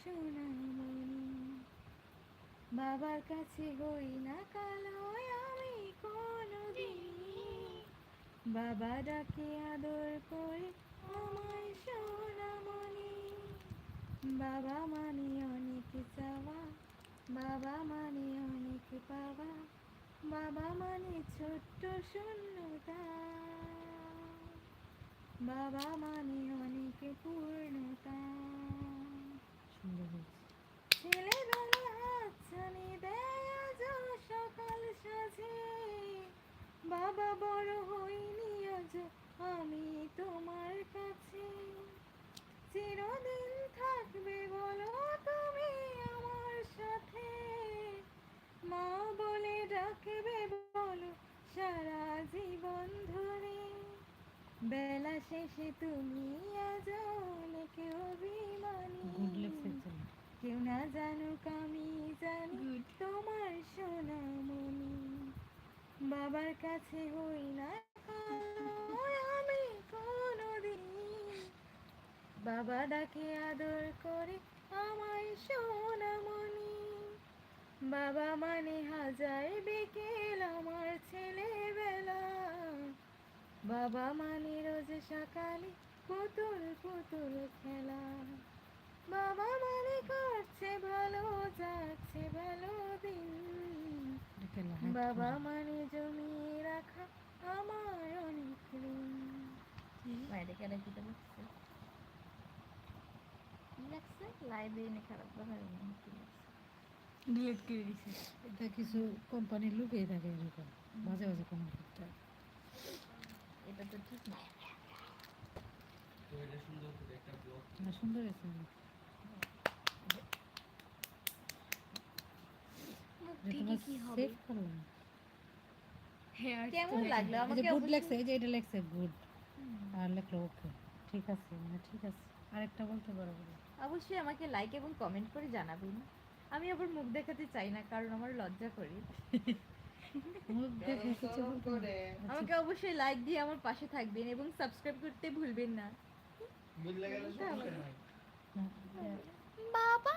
সোনামণি বাবার কাছে হই না কালো আমি কোনোদিন। বাবা ডাকে আদর করে আমায় সোনামণি বাবা মানে অনেক চাওয়া, বাবা মানে অনেক পাওয়া, বাবা মানে ছোট্ট শূন্যতা। বাবা মানে অনেক পূর্ণতা। সুন্দর হয়েছে বাবা বড় হইনি আজ আমি তোমার কাছে। চিরদিন শেষে তুমি আজ অনেক অভিমানী। কেউ না জানুক আমি জানি তোমার সোনামণি। বাবার কাছে হই না আমি কোনোদিন। বাবা ডাকে আদর করে আমায় সোনামণি। বাবা মানে হাজার বিকেল আমার ছেলেবেলা বাবা মানে রোজ সকালে পুতুল পুতুল খেলা। বাবা মানে করছে ভালো যাচ্ছে ভালো দিন। এটা লাহাত বাবা মানে জমিয়ে রাখা আমার অনেক ঋণ বাইরে কেন কি লাগছে? কি লাগছে? লাইব্রেরি খারাপ কথা ডিলিট করে দিছে। এটা কিছু কোম্পানির লুকিয়ে থাকে এরকম। মাঝে মাঝে কোনো একটা এটা তো ঠিক না। না সুন্দর হয়েছে এটা তোমার সেভ করলাম কেমন লাগল? আমাকে গুড অবশ্যই- এই যে এটা লেখছে গুড আর লেখলো ওকে ঠিক আছে মানে ঠিক আছে। আরেকটা বলতে পারো অবশ্যই আমাকে লাইক এবং কমেন্ট করে জানাবেন। আমি আবার মুখ দেখাতে চাই না কারণ আমার লজ্জা করি। আমাকে অবশ্যই লাইক দিয়ে আমার পাশে থাকবেন এবং সাবস্ক্রাইব করতে ভুলবেন না। বাবা!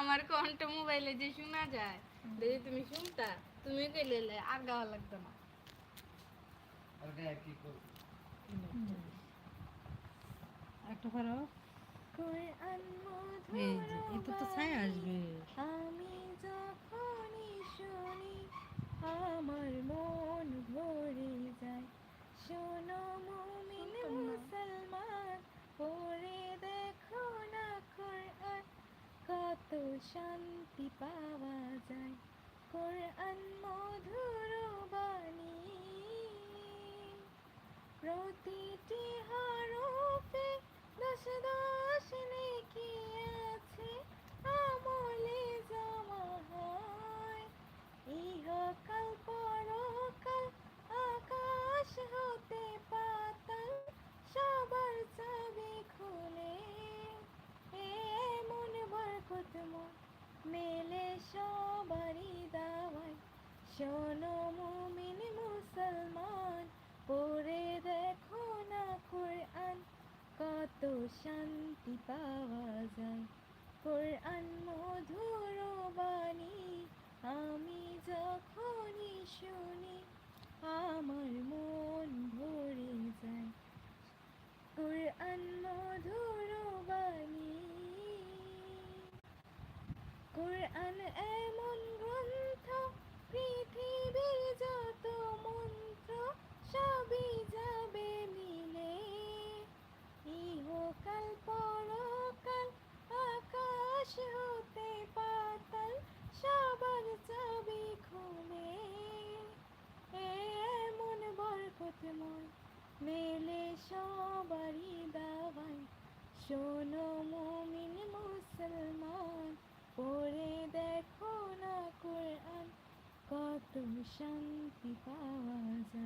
আমার কণ্ঠ মোবাইলে যে শোনা যায় যদি তুমি শুনতা? তুমি কইলে আর গাওয়া লাগতো না। একটা পারো কোরআন এই শোনো মুমিন মুসলমান পড়ে দেখো না কোরআন কত শান্তি পাওয়া যায়। কোরআন মধুর বাণী প্রতিটি হরফে দশ দশ নেকি আছে আমলে জমা হয়। ইহকাল মেলে সবারই দাওয়াই শোনো মুমিন মুসলমান, পড়ে দেখো না কোরআন, কত শান্তি পাওয়া যায়। কোরআন মধুর বাণী, আমি যখনই কোরআন এমন গ্রন্থ, পৃথিবীর যত মন্ত্র সবই যাবে মিলে। ইহকাল পরকাল আকাশ হতে পাতাল, সবার চাবি খুলে এমন বরকতময় মেলে সবারই দাওয়াই শোনো মুমিন মুসলমান। পড়ে দেখো না কোরআন কত শান্তি পাওয়া যায়।